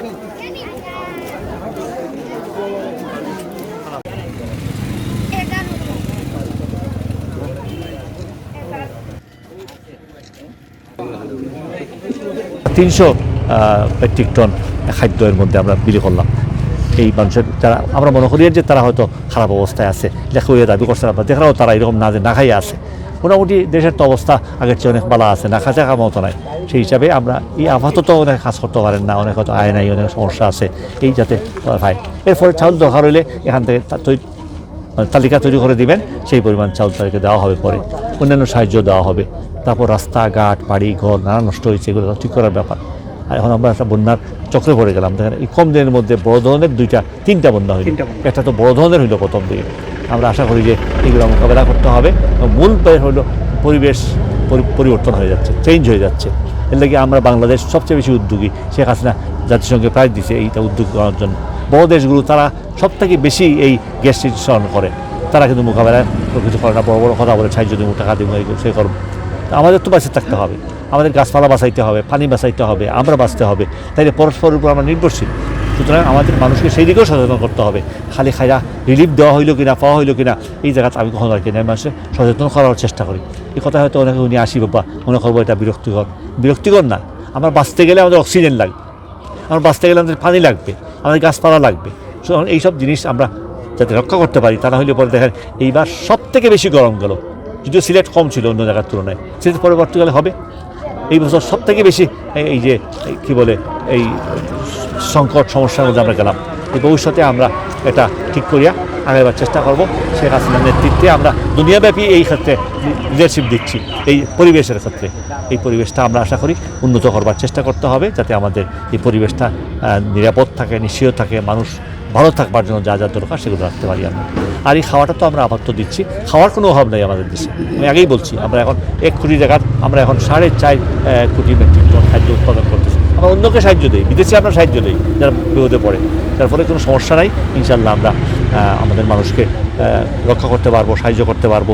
তিনশো metric ton খাদ্যের মধ্যে আমরা বিলি করলাম। এই মানুষের যারা, আমরা মনে করি যে তারা হয়তো খারাপ অবস্থায় আছে। লেখা দাবি করছে আমরা দেখলাম তারা এরকম না যে না খাইয়ে আছে। মোটামুটি দেশের তো অবস্থা আগের চেয়ে অনেক ভালো আছে না খাঁচা খাওয়ার মতো নাই। সেই হিসাবে আমরা এই আপাতত অনেক কাজ করতে পারেন না অনেক হয়তো আয় নাই অনেক সমস্যা আছে এই যাতে হয়। এরপরে চাউল দরকার হলে এখান থেকে মানে তালিকা তৈরি করে দিবেন সেই পরিমাণ চাউল তাদেরকে দেওয়া হবে পরে। অন্যান্য সাহায্য দেওয়া হবে। তারপর রাস্তাঘাট বাড়ি ঘর নানা নষ্ট হয়েছে এগুলো ঠিক করার ব্যাপার। আর এখন আমরা একটা বন্যার চক্রে পড়ে গেলাম। দেখেন এই কম দিনের মধ্যে বড় ধরনের দুইটা তিনটা বন্যা হইল। একটা তো বড় ধরনের হইল প্রথম দিকে। আমরা আশা করি যে এগুলো মোকাবেলা করতে হবে। মূল হলো পরিবেশ পরিবর্তন হয়ে যাচ্ছে চেঞ্জ হয়ে যাচ্ছে। এর লাগে আমরা বাংলাদেশ সবচেয়ে বেশি উদ্যোগী। শেখ হাসিনা জাতিসংঘে প্রায় দিছে এইটা উদ্যোগ করার জন্য। বড় দেশগুলো তারা সব থেকে বেশি এই গ্যাস সৃষ্টি করে। তারা কিন্তু মোকাবেলায় কিছু করে না, বড় বড় কথা বলে, সাহায্য দিব, টাকা দিব সে করব আমাদের তো বাঁচে থাকতে হবে। আমাদের গাছপালা বাঁচাইতে হবে, পানি বাঁচাইতে হবে, আমরা বাঁচতে হবে। তাইলে পরস্পরের উপর আমরা নির্ভরশীল। সুতরাং আমাদের মানুষকে সেই দিকেও সচেতন করতে হবে। খালি খাইয়া রিলিফ দেওয়া হইল কিনা, পাওয়া হইল কিনা, এই জায়গাতে আমি কখনো আর কিনা মানুষের সচেতন করার চেষ্টা করি। এই কথা হয়তো অনেকে উনি আসি বাবা, মনে করব এটা বিরক্তিকর। বিরক্তিকর না। আমরা বাঁচতে গেলে আমাদের অক্সিজেন লাগবে আমার বাঁচতে গেলে আমাদের পানি লাগবে, আমাদের গাছপালা লাগবে। সুতরাং এইসব জিনিস আমরা যাতে রক্ষা করতে পারি, তা না পরে দেখেন, এইবার সব থেকে বেশি গরম গেল। যদিও সিলেট কম ছিল অন্য জায়গার তুলনায়। সিলেট পরবর্তীকালে হবে। এই বছর সব থেকে বেশি এই- যে কি বলে, এই সংকট সমস্যার মধ্যে আমরা গেলাম। এই ভবিষ্যতে আমরা এটা ঠিক করিয়া আগাইবার চেষ্টা করব। শেখ হাসিনার নেতৃত্বে আমরা দুনিয়াব্যাপী এই ক্ষেত্রে লিডারশিপ দিচ্ছি, এই পরিবেশের ক্ষেত্রে। এই পরিবেশটা আমরা আশা করি উন্নত করবার চেষ্টা করতে হবে, যাতে আমাদের এই পরিবেশটা নিরাপদ থাকে নিশ্চয় থাকে, মানুষ ভালো থাকবার জন্য যা যা দরকার সেগুলো রাখতে পারি আমরা। আর এই খাওয়াটা তো আমরা আপাতত দিচ্ছি। খাওয়ার কোনো অভাব নেই আমাদের দেশে। আমি আগেই বলছি, আমরা এখন এক কোটি টাকার, আমরা এখন সাড়ে চার কোটি মেট্রিক টন খাদ্য উৎপাদন করতেছি। আমরা অন্যকে সাহায্য দিই, বিদেশে আমরা সাহায্য দিই, যারা বিপদে পড়ে। যার ফলে কোনো সমস্যা নাই। ইনশাল্লাহ আমরা আমাদের মানুষকে রক্ষা করতে পারব, সাহায্য করতে পারব।